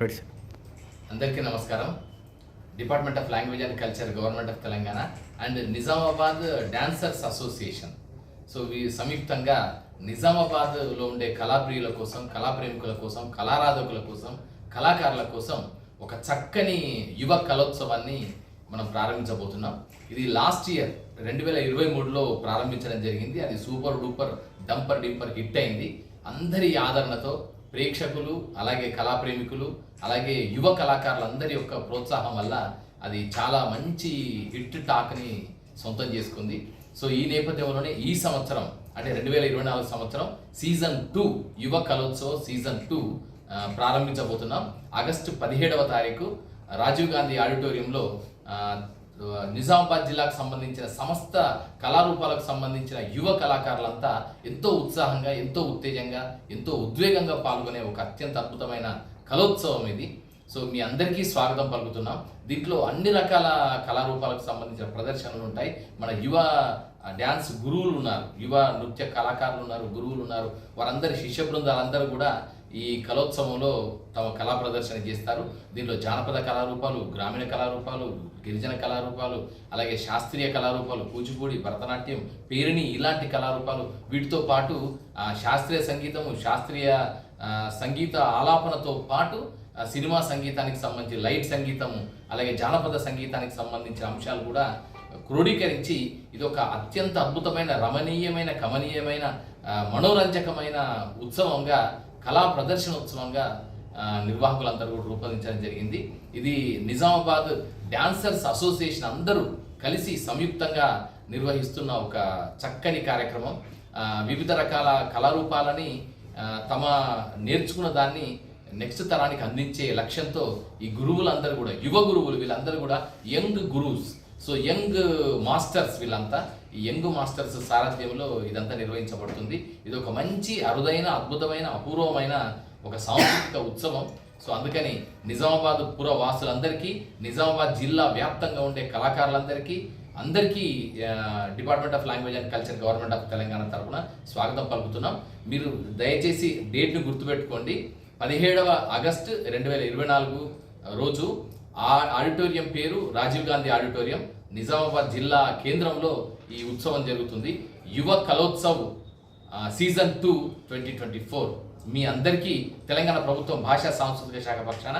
Sir అందరికీ నమస్కారం. Department of language and culture government of Telangana and Nizamabad dancers association so we సంయుక్తంగా నిజామాబాద్లో ఉండే కళాప్రియుల కోసం కళాప్రేమికుల కోసం కళారాధకుల కోసం కళాకారుల కోసం ఒక చక్కని యువ కళోత్సవాన్ని మనం ప్రారంభించబోతున్నాం. ఇది లాస్ట్ ఇయర్ రెండు వేల ఇరవై మూడులో ప్రారంభించడం జరిగింది. అది super duper dumper dimper hit అయింది. అందరి ఆదరణతో ప్రేక్షకులు అలాగే కళాప్రేమికులు అలాగే యువ కళాకారులందరి యొక్క ప్రోత్సాహం వల్ల అది చాలా మంచి హిట్ టాక్ని సొంతం చేసుకుంది. సో ఈ నేపథ్యంలోనే ఈ సంవత్సరం అంటే రెండు వేల ఇరవై నాలుగు సంవత్సరం season two Yuva Kalotsavam season two ప్రారంభించబోతున్నాం. August పదిహేడవ తారీఖు రాజీవ్ గాంధీ ఆడిటోరియంలో నిజామాబాద్ జిల్లాకు సంబంధించిన సమస్త కళారూపాలకు సంబంధించిన యువ కళాకారులంతా ఎంతో ఉత్సాహంగా ఎంతో ఉత్తేజంగా ఎంతో ఉద్వేగంగా పాల్గొనే ఒక అత్యంత అద్భుతమైన కలోత్సవం ఇది. సో మీ అందరికీ స్వాగతం పలుకుతున్నాం. దీంట్లో అన్ని రకాల కళారూపాలకు సంబంధించిన ప్రదర్శనలు ఉంటాయి. మన యువ డ్యాన్స్ గురువులు ఉన్నారు. యువ నృత్య కళాకారులు ఉన్నారు గురువులు ఉన్నారు. వారందరి శిష్య బృందాలందరూ కూడా ఈ కళోత్సవంలో తమ కళా ప్రదర్శన చేస్తారు. దీనిలో జానపద కళారూపాలు గ్రామీణ కళారూపాలు గిరిజన కళారూపాలు అలాగే శాస్త్రీయ కళారూపాలు కూచిపూడి భరతనాట్యం పేరిణి ఇలాంటి కళారూపాలు వీటితో పాటు శాస్త్రీయ సంగీతము శాస్త్రీయ సంగీత ఆలాపనతో పాటు సినిమా సంగీతానికి సంబంధించి లైట్ సంగీతము అలాగే జానపద సంగీతానికి సంబంధించిన అంశాలు కూడా క్రోడీకరించి ఇది ఒక అత్యంత అద్భుతమైన రమణీయమైన కమనీయమైన మనోరంజకమైన ఉత్సవంగా కళా ప్రదర్శన ఉత్సవంగా నిర్వాహకులందరూ కూడా రూపొందించడం జరిగింది. ఇది నిజామాబాద్ డాన్సర్స్ అసోసియేషన్ అందరూ కలిసి సంయుక్తంగా నిర్వహిస్తున్న ఒక చక్కని కార్యక్రమం. వివిధ రకాల కళారూపాలని తమ నేర్చుకున్న దాన్ని నెక్స్ట్ తరానికి అందించే లక్ష్యంతో ఈ గురువులందరూ కూడా యువ గురువులు వీళ్ళందరూ కూడా యంగ్ గురువుస్ సో యంగ్ మాస్టర్స్ వీళ్ళంతా ఈ యంగ్ మాస్టర్స్ సారథ్యంలో ఇదంతా నిర్వహించబడుతుంది. ఇది ఒక మంచి అరుదైన అద్భుతమైన అపూర్వమైన ఒక సాంస్కృతిక ఉత్సవం. సో అందుకని నిజామాబాద్ పుర వాసులందరికీ నిజామాబాద్ జిల్లా వ్యాప్తంగా ఉండే కళాకారులందరికీ అందరికీ department of language and culture government of Telangana తరపున స్వాగతం పలుకుతున్నాం. మీరు దయచేసి డేట్ని గుర్తుపెట్టుకోండి. పదిహేడవ ఆగస్టు రెండు వేల ఇరవై నాలుగు రోజు ఆ ఆడిటోరియం పేరు రాజీవ్ గాంధీ ఆడిటోరియం. నిజామాబాద్ జిల్లా కేంద్రంలో ఈ ఉత్సవం జరుగుతుంది. Yuva Kalotsav season two twenty twenty four. మీ అందరికీ తెలంగాణ ప్రభుత్వం భాషా సాంస్కృతిక శాఖ పక్షాన